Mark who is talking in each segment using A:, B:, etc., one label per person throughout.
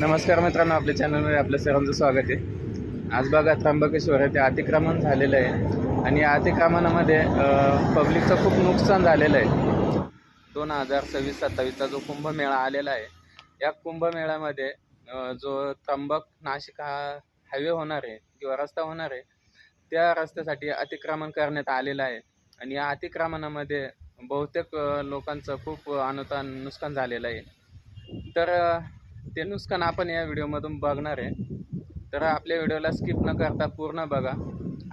A: नमस्कार मित्रांनो आपल्या चॅनलमध्ये आपल्या सर्वांचं स्वागत आहे. आज बघा त्र्यंबकेश्वर आहे ते अतिक्रमण झालेलं आहे. आणि या अतिक्रमणामध्ये पब्लिकचं खूप नुकसान झालेलं आहे. दोन हजार सव्वीस सत्तावीसचा जो कुंभमेळा आलेला आहे या कुंभमेळ्यामध्ये जो त्र्यंबक नाशिक हा हायवे होणार आहे किंवा रस्ता होणार आहे त्या रस्त्यासाठी अतिक्रमण करण्यात आलेलं आहे. आणि या अतिक्रमणामध्ये बहुतेक लोकांचं खूप अनुदान नुकसान झालेलं आहे. तर ते नुकसान आपण या व्हिडिओमधून बघणार आहे. तर आपल्या व्हिडिओला स्किप न करता पूर्ण बघा.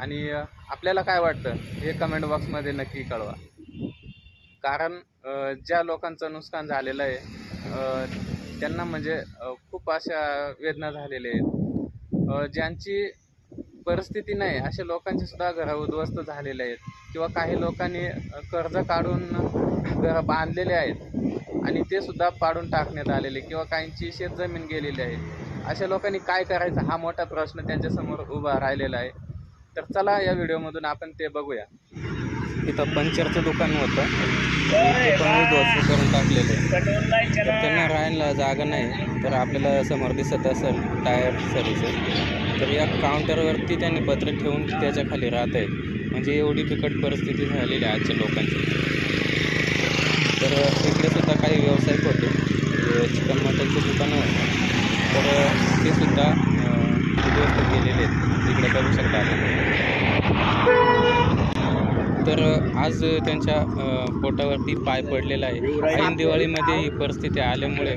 A: आणि आपल्याला काय वाटतं? हे कमेंट बॉक्समध्ये नक्की कळवा. कारण ज्या लोकांचं नुकसान झालेलं आहे त्यांना म्हणजे खूप अशा वेदना झालेल्या आहेत. ज्यांची परिस्थिती नाही अशा लोकांचे सुद्धा घरं उद्ध्वस्त झालेले आहेत. किंवा काही लोकांनी कर्ज काढून घरं बांधलेले आहेत. आणि ते सुद्धा पाडून टाकण्यात आलेले किंवा काहींची शेतजमीन गेलेली आहे. अशा लोकांनी काय करायचं हा मोठा प्रश्न त्यांच्यासमोर उभा राहिलेला आहे. तर चला या व्हिडिओमधून आपण ते बघूया. इथं पंचरचं दुकान होतं. ते पण उद्ध्वस्त करून टाकलेलं आहे. तर त्यांना राहायला जागा नाही. तर आपल्याला समोर दिसत असेल टायर सर्व्हिसेस तर या काउंटरवरती त्यांनी पत्र ठेवून त्याच्याखाली राहत आहेत. म्हणजे एवढी बिकट परिस्थिती झालेली आहे आजच्या लोकांची. तर इकडे सुद्धा काही व्यावसायिक होते. म्हणजे चिकन मटनचे दुकानं होते. तर ते सुद्धा उद्ध्वस्त केलेले आहेत. इकडे बघू शकता तर आज त्यांच्या पोटावरती पाय पडलेला आहे. ऐन दिवाळीमध्ये ही परिस्थिती आल्यामुळे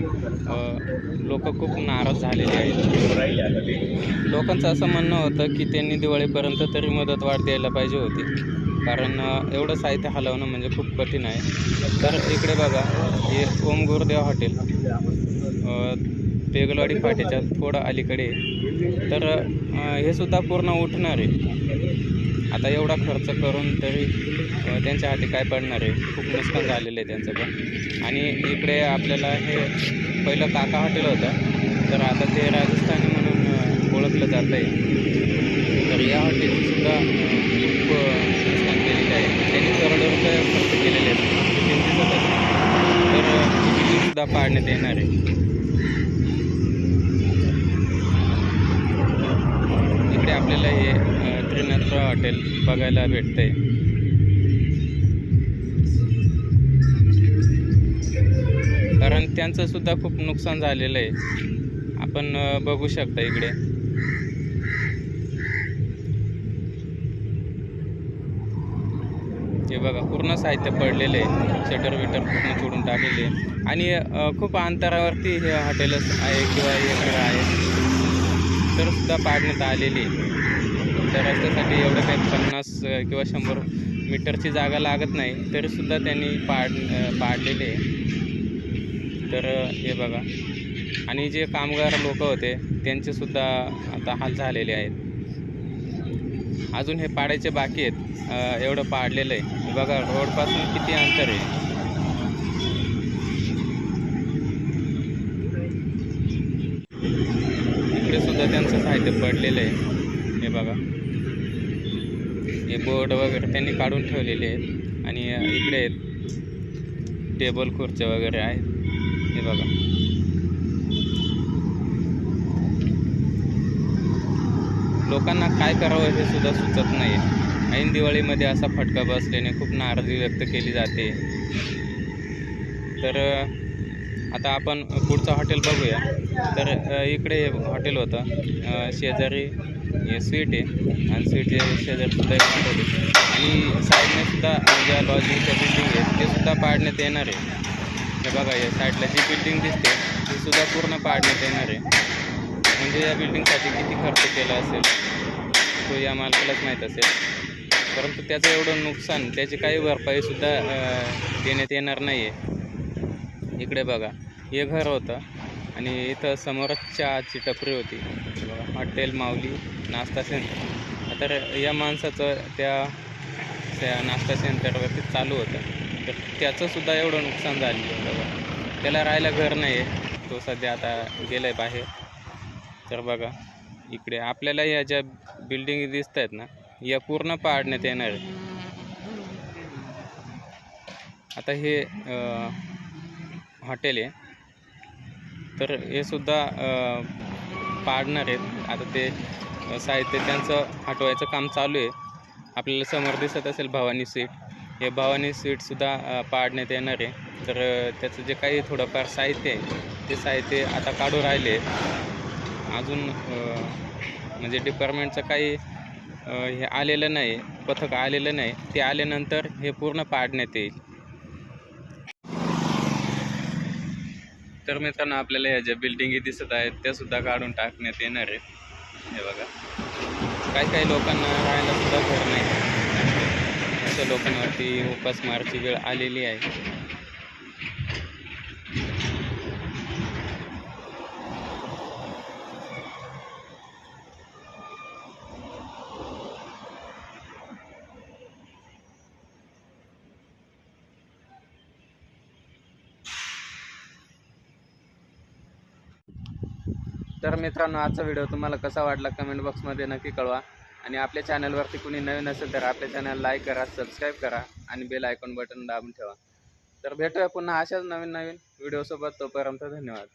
A: लोक खूप नाराज झालेले आहेत. लोकांचं असं म्हणणं होतं की त्यांनी दिवाळीपर्यंत तरी मदत वाढ द्यायला पाहिजे होती. कारण एवढं साहित्य हलवणं म्हणजे खूप कठीण आहे. तर इकडे बघा हे ओम गुरुदेव हॉटेल. पेगलवाडी बेगलवाडी फाट्याच्या थोडं अलीकडे तर हे सुद्धा पूर्ण उठणार आहे. आता एवढा खर्च करून तरी त्यांच्या हाती काय पडणार आहे? खूप नुकसान झालेलं आहे त्यांचं पण. आणि इकडे आपल्याला हे पहिलं काका हॉटेल होतं. तर आता ते राजस्थानी म्हणून ओळखलं जातं आहे तर या हॉटेलसुद्धा सुद्धा अ, खूप अ, नुकसान केलेलं आहे त्यांनी करोडो रुपये खर्च केलेले आहेत ते दिसत असेल. तर अ, ही बिल्डिंग सुद्धा पाडण्यात येणार आहे. इकडे आपल्याला हे त्रिनेत्र हॉटेल बघायला भेटतंय. कारण त्यांचं सुद्धा खूप नुकसान झालेलं आहे. आपण बघू शकता इकडे. हे बघा पूर्ण साहित्य पडलेलं आहे. शटर विटर पूर्ण तोडून टाकलेले आहे. आणि खूप अंतरावरती हे हॉटेलच आहे किंवा हे आहे. तर सुद्धा पाडण्यात आलेली आहे. त्या रस्त्यासाठी एवढं काही पन्नास किंवा शंभर मीटरची जागा लागत नाही तरीसुद्धा त्यांनी पाड पाडलेले आहे. तर हे बघा. आणि जे कामगार लोक होते त्यांचेसुद्धा आता हाल झालेले आहेत. अजून हे पाडायचे बाकी आहेत. एवढं पाडलेलं आहे. हे बघा रोडपासून किती अंतर आहे. इकडे सुद्धा त्यांचं साहित्य पडलेलं आहे. हे बघा. हे बोर्ड वगैरे त्यांनी काढून ठेवलेले आहेत. आणि इकडे टेबल खुर्च्या वगैरे आहेत. हे बघा. लोकांना काय करावं हे सुद्धा सुचत नाही. ऐन दिवाळीमध्ये असा फटका बसल्याने खूप नाराजी व्यक्त केली जाते. तर आता आपण पुढचं हॉटेल बघूया. तर इकडे हॉटेल होतं. शेजारी हे स्वीट आहे. आणि स्वीटच्या शेजारीसुद्धा एक हॉटेल आहे. आणि साईडने सुद्धा ज्या लॉजिंगच्या बिल्डिंग आहेत ते सुद्धा पाडण्यात येणार आहे. हे बघा या साईडला जी बिल्डिंग दिसते ती सुद्धा पूर्ण पाडण्यात येणार आहे. म्हणजे या बिल्डिंगसाठी किती खर्च केला असेल? तो या मालकालाच माहीत असेल. परंतु त्याचं एवढं नुकसान त्याची काही भरपाईसुद्धा देण्यात येणार नाही आहे इकडे बघा हे घर होतं आणि इथं समोरच चहाची टपरी होती. हॉटेल माऊली नाश्ता सेंटर तर या माणसाचं त्या त्या नाश्ता सेंटरवरती चालू होतं. तर त्याचंसुद्धा एवढं नुकसान झालेलं आहे. बघा त्याला राहायला घर नाही आहे तो सध्या आता गेला आहे बाहेर. तर बघा इकडे आपल्याला या ज्या बिल्डिंग दिसत आहेत ना या पूर्ण पाडण्यात येणार आहे आता हे हॉटेल आहे. तर हे सुद्धा पाडणार आहेत. आता ते साहित्य त्यांचं हटवायचं काम चालू आहे. आपल्याला समोर दिसत असेल भवानी सीट हे भवानी स्वीटसुद्धा पाडण्यात येणार आहे. तर त्याचं जे काही थोडंफार साहित्य आहे ते साहित्य आता काढून राहिले अजून म्हणजे डिपार्टमेंटचं काही हे आलेलं नाही पथक आलेलं नाही. ते आल्यानंतर हे पूर्ण पाडण्यात येईल. तर मित्रांनो आपल्याला ह्या ज्या बिल्डिंगी दिसत आहेत त्या सुद्धा काढून टाकण्यात येणार आहे हे बघा. काही काही लोकांना राहायला सुद्धा घर नाही. अशा लोकांवरती उपासमारची वेळ आलेली आहे. तर मित्रांनो आजचा व्हिडिओ तुम्हाला कसा वाटला कमेंट बॉक्समध्ये नक्की कळवा. आणि आपल्या चॅनलवरती कुणी नवीन असेल तर आपल्या चॅनल लाईक करा सबस्क्राईब करा आणि बेल आयकॉन बटन दाबून ठेवा. तर भेटूया पुन्हा अशाच नवीन नवीन व्हिडिओसोबत तोपर्यंत धन्यवाद.